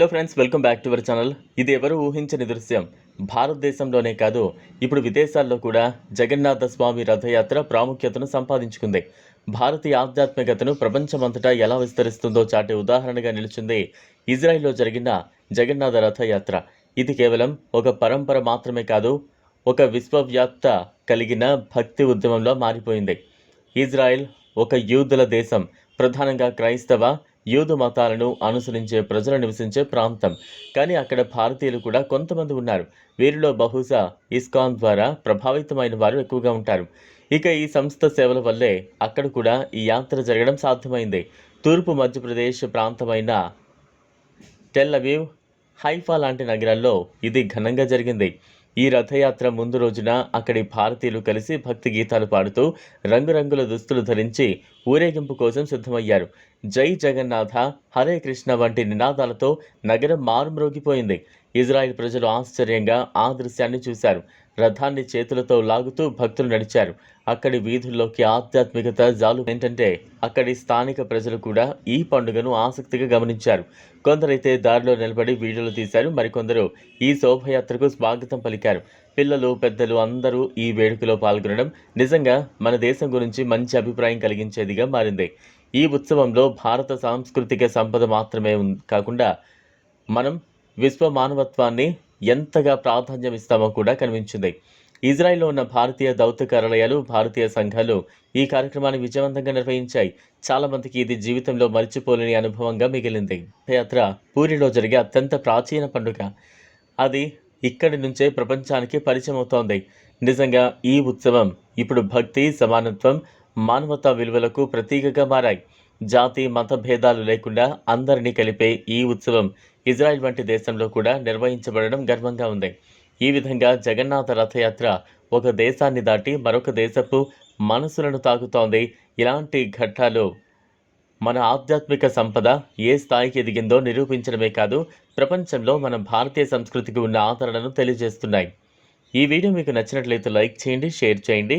Hello friends welcome back to our channel ఇది ఎవరు ఊహించని దృశ్యం. భారతదేశంలోనే కాదు ఇప్పుడు విదేశాల్లో కూడా జగన్నాథ స్వామి రథయాత్ర ప్రాముఖ్యతను సంపాదించుకుంది. భారతీయ ఆధ్యాత్మికతను ప్రపంచమంతటా ఎలా విస్తరిస్తుందో చాటే ఉదాహరణగా నిలిచింది ఇజ్రాయెల్లో జరిగిన జగన్నాథ రథయాత్ర. ఇది కేవలం ఒక పరంపర మాత్రమే కాదు ఒక విశ్వవ్యాప్త కలిగిన భక్తి ఉద్యమంలో మారిపోయింది. ఇజ్రాయెల్ ఒక యూదుల దేశం ప్రధానంగా క్రైస్తవ యూదు మతాలను అనుసరించే ప్రజలు నివసించే ప్రాంతం. కానీ అక్కడ భారతీయులు కూడా కొంతమంది ఉన్నారు. వీరిలో బహుశా ఇస్కాన్ ద్వారా ప్రభావితమైన వారు ఎక్కువగా ఉంటారు. ఇక ఈ సంస్థ సేవల వల్లే అక్కడ కూడా ఈ యాత్ర జరగడం సాధ్యమైంది. తూర్పు మధ్యప్రదేశ్ ప్రాంతమైన టెల్ హైఫా లాంటి నగరాల్లో ఇది ఘనంగా జరిగింది. ఈ రథయాత్ర ముందు రోజున అక్కడి భారతీయులు కలిసి భక్తి గీతాలు పాడుతూ రంగురంగుల దుస్తులు ధరించి ఊరేగింపు కోసం సిద్ధమయ్యారు. జై జగన్నాథ. హరే కృష్ణ వంటి నినాదాలతో నగరం మారుమ్రోగిపోయింది. ఇజ్రాయెల్ ప్రజలు ఆశ్చర్యంగా ఆ దృశ్యాన్ని చూశారు. రథాన్ని చేతులతో లాగుతూ భక్తులు నడిచారు. అక్కడి వీధుల్లోకి ఆధ్యాత్మికత జాలు. ఏంటంటే అక్కడి స్థానిక ప్రజలు కూడా ఈ పండుగను ఆసక్తిగా గమనించారు. కొందరైతే దారిలో నిలబడి వీడియోలు తీశారు. మరికొందరు ఈ శోభయాత్రకు స్వాగతం పలికారు. పిల్లలు పెద్దలు అందరూ ఈ వేడుకలో పాల్గొనడం నిజంగా మన దేశం గురించి మంచి అభిప్రాయం కలిగించేదిగా మారింది. ఈ ఉత్సవంలో భారత సాంస్కృతిక సంపద మాత్రమే కాకుండా మనం విశ్వ మానవత్వాన్ని ఎంతగా ప్రాధాన్యం ఇస్తామో కూడా కనిపించింది. ఇజ్రాయెల్లో ఉన్న భారతీయ దౌత్య కార్యాలయాలు భారతీయ సంఘాలు ఈ కార్యక్రమాన్ని విజయవంతంగా నిర్వహించాయి. చాలా మందికి ఇది జీవితంలో మరిచిపోలేని అనుభవంగా మిగిలింది. యాత్ర పూరిలో జరిగే అత్యంత ప్రాచీన పండుగ. అది ఇక్కడి నుంచే ప్రపంచానికి పరిచయం అవుతోంది. నిజంగా ఈ ఉత్సవం ఇప్పుడు భక్తి సమానత్వం మానవతా విలువలకు ప్రతీకగా మారాయి. జాతి మత భేదాలు లేకుండా అందరినీ కలిపే ఈ ఉత్సవం ఇజ్రాయెల్ వంటి దేశంలో కూడా నిర్వహించబడడం గర్వంగా ఉంది. ఈ విధంగా జగన్నాథ రథయాత్ర ఒక దేశాన్ని దాటి మరొక దేశపు మనసులను తాకుతోంది. ఇలాంటి ఘట్టాలు మన ఆధ్యాత్మిక సంపద ఏ స్థాయికి ఎదిగిందో నిరూపించడమే కాదు ప్రపంచంలో మన భారతీయ సంస్కృతికి ఉన్న ఆదరణను తెలియజేస్తున్నాయి. ఈ వీడియో మీకు నచ్చినట్లయితే లైక్ చేయండి షేర్ చేయండి.